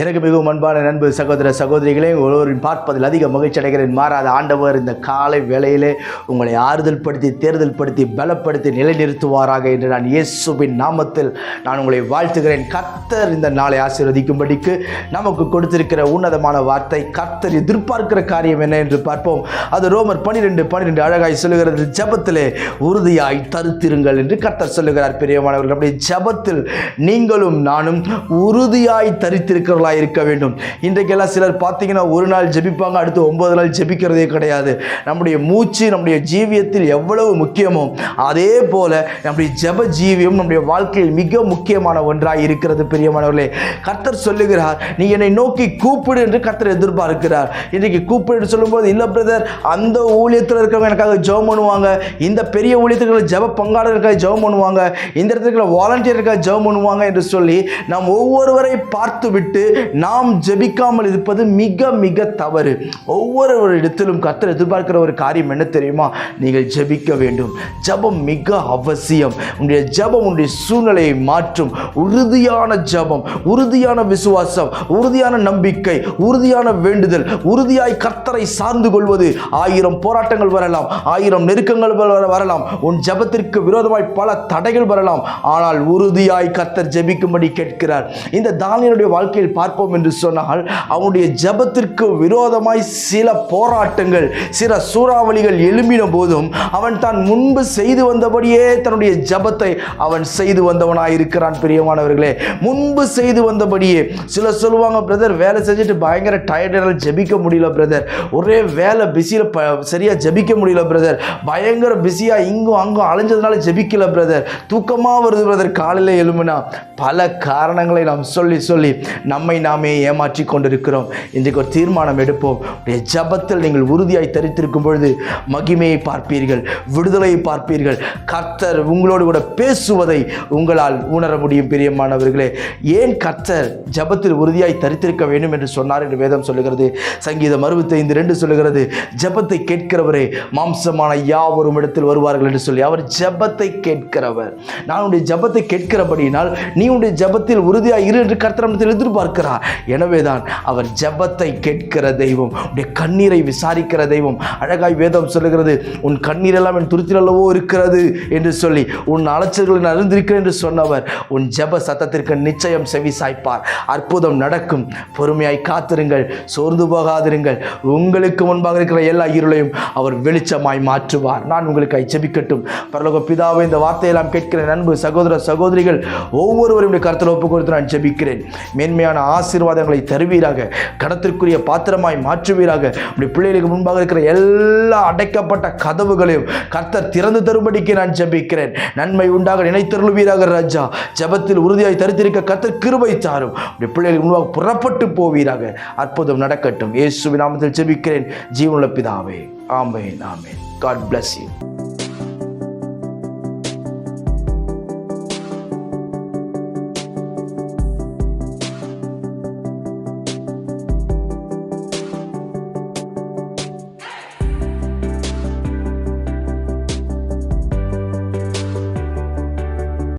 எனக்கு மிகவும் அன்பான நண்பு சகோதர சகோதரிகளே ஒருவரின் பார்ப்பதில் அதிக மகிழ்ச்சி அடைகிறேன். மாறாத ஆண்டவர் இந்த காலை வேளையிலே உங்களை ஆறுதல் படுத்தி தேர்தல் படுத்தி பலப்படுத்தி நிலைநிறுத்துவாராக என்று நான் இயேசுவின் நாமத்தில் நான் உங்களை வாழ்த்துகிறேன். கர்த்தர் இந்த நாளை ஆசீர்வதிக்கும்படிக்கு நமக்கு கொடுத்திருக்கிற உன்னதமான வார்த்தை கர்த்தர் எதிர்பார்க்கிற காரியம் என்ன என்று பார்ப்போம். அது ரோமர் பனிரெண்டு பன்னிரெண்டு அழகாய் சொல்லுகிறது ஜபத்திலே உறுதியாய் தருத்திருங்கள் என்று கர்த்தர் சொல்லுகிறார். பெரியமானவர்கள் நம்முடைய ஜபத்தில் நீங்களும் நானும் உறுதியாய் உள்ளவர்களாக இருக்க வேண்டும். இன்றைக்கெல்லாம் சிலர் பார்த்தீங்கன்னா ஒரு நாள் ஜெபிப்பாங்க அடுத்து ஒன்பது நாள் ஜெபிக்கிறதே கிடையாது. நம்முடைய மூச்சு நம்முடைய ஜீவியத்தில் எவ்வளவு முக்கியமோ அதே போல நம்முடைய ஜெப ஜீவியம் நம்முடைய வாழ்க்கையில் மிக முக்கியமான ஒன்றாக இருக்கிறது பிரியமானவர்களே. கர்த்தர் சொல்லுகிறார் நீ என்னை நோக்கி கூப்பிடு என்று கர்த்தர் எதிர்பார்க்கிறார். இன்றைக்கு கூப்பிடு என்று சொல்லும்போது இல்லை பிரதர் அந்த ஊழியத்தில் இருக்கிறவங்க எனக்காக ஜெபம் பண்ணுவாங்க. இந்த பெரிய ஊழியத்துக்கு ஜெப பங்காளருக்காக ஜெபம் பண்ணுவாங்க. இந்த இடத்துல வாலண்டியருக்காக ஜெபம் பண்ணுவாங்க என்று சொல்லி நாம் ஒவ்வொருவரை பார்த்து விட்டு நாம் ஜெபிக்காமல் இருப்பது மிக மிக தவறு. ஒவ்வொரு இடத்திலும் கத்தர் எதிர்பார்க்கிற ஒரு காரியம் என்ன தெரியுமா? நீங்கள் ஜெபிக்க வேண்டும். ஜபம் மிக அவசியம். உன்னுடைய ஜபம் உன்னுடைய சூழ்நிலையை மாற்றும். உறுதியான ஜபம் உறுதியான விசுவாசம் உறுதியான நம்பிக்கை உறுதியான வேண்டுதல் உறுதியாய் கர்த்தரை சார்ந்து கொள்வது. ஆயிரம் போராட்டங்கள் வரலாம் ஆயிரம் நெருக்கங்கள் வரலாம். உன் ஜெபத்திற்கு விரோதமாய் பல தடைகள் வரலாம். ஆனால் உறுதியாய் கர்த்தர் ஜெபிக்கும்படி கேட்கிறார். இந்த தானியனுடைய வாழ்க்கையில் பார்ப்போம் என்று சொன்னால் அவனுடைய ஜெபத்திற்கு விரோதமாய் சில போராட்டங்கள் சில சூறாவளிகள் எழும்பின போதும் அவன் தான் முன்பு செய்து வந்தபடியே தன்னுடைய ஜெபத்தை அவன் செய்து வந்தவனாக இருக்கிறான் பிரியமானவர்களே முன்பு செய்து வந்தபடியே சிலர் சொல்லுவாங்க பிரதர் வேலை செஞ்சுட்டு பயங்கர டயர்டால் ஜெபிக்க முடியல பிரதர். ஒரே வேலை பிஸியில் ப சரியாக ஜெபிக்க முடியல பிரதர். பயங்கர பிஸியாக இங்கும் அங்கும் அலைஞ்சதுனால ஜெபிக்கல பிரதர். தூக்கமாக வருது பிரதர் காலையில் எழும்புனா. பல காரணங்களை நாம் சொல்லி சொல்லி நம்மை நாமே ஏமாற்றி கொண்டிருக்கிறோம். இன்றைக்கு ஒரு தீர்மானம் எடுப்போம். உடைய ஜபத்தில் நீங்கள் உறுதியாய் தரித்திருக்கும் பொழுது மகிமையை பார்ப்பீர்கள் விடுதலையை பார்ப்பீர்கள். கர்த்தர் உங்களோடு கூட பேசுவதை உங்களால் உணர முடியும் பிரியமானவர்களே. ஏன் கர்த்தர் ஜபத்தில் உறுதியாய் தரித்திருக்க வேண்டும் என்று சொன்னார் என்று வேதம் சொல்லுகிறது. சங்கீதம் அறுபத்தைந்து ரெண்டு சொல்லுகிறது ஜபத்தை கேட்கிறவரே மாம்சமான யாவரும் இடத்தில் வருவார்கள் என்று சொல்லி. அவர் ஜபத்தை கேட்கிறவர். நான் உடைய ஜபத்தை கேட்கிறபடியினால் நீ உடைய ஜபத்தில் உறுதியாக இரு என்று கர்த்தரத்தில் எதிர்பார்க்கிறார் எனவேதான் அவர் ஜபத்தை கேட்கிற தெய்வம் உடைய கண்ணீரை விசாரிக்கிற தெய்வம். அழகாய் வேதம் சொல்லுகிறது உன் கண்ணீரெல்லாம் என் துருத்தில் இருக்கிறது என்று சொல்லி உன் அலைச்சல்களை நான் அறிந்திருக்கிறேன் என்று சொன்னவர் உன் ஜப சத்தத்திற்கு நிச்சயம் செவி சாய்ப்பார் அற்புதம் நடக்கும். பொறுமையாய் காத்திருங்கள். சோர்ந்து போகாதிருங்கள். உங்களுக்கு முன்பாக இருக்கிற எல்லா இருளையும் அவர் வெளிச்சமாய் மாற்றுவார். நான் உங்களுக்கு ஜெபிக்கட்டும் பரலோக பிதாவை இந்த வார்த்தையெல்லாம் கேட்கிற நண்பு சகோதர சகோதரிகள் ஒவ்வொருவரும் கருத்தில் ஒப்பு கொடுத்து நான் ஜெபிக்கிறேன். மேன்மையான ஆசீர்வாதங்களை தருவீராக. கடத்திற்குரிய பாத்திரமாய் மாற்றுவீராக. அப்படி பிள்ளைகளுக்கு முன்பாக இருக்கிற எல்லா அடைக்கப்பட்ட கதவுகளையும் கர்த்தர் திறந்து தரும்படிக்கு நான் ஜெபிக்கிறேன். நன்மை உண்டாக நினைத்தருள்வீராக ராஜா. ஜெபத்தில் உறுதியாய் தரித்திருக்க கர்த்தர் கிருபை தாரும். அப்படி பிள்ளைகளுக்கு முன்பாக புறப்பட்டு போவீராக. அற்புதம் நடக்கட்டும். இயேசுவின் நாமத்தில் ஜபிக்கிறேன். ஜீவனுள்ள பிதாவே. ஆமேன் ஆமேன். God bless you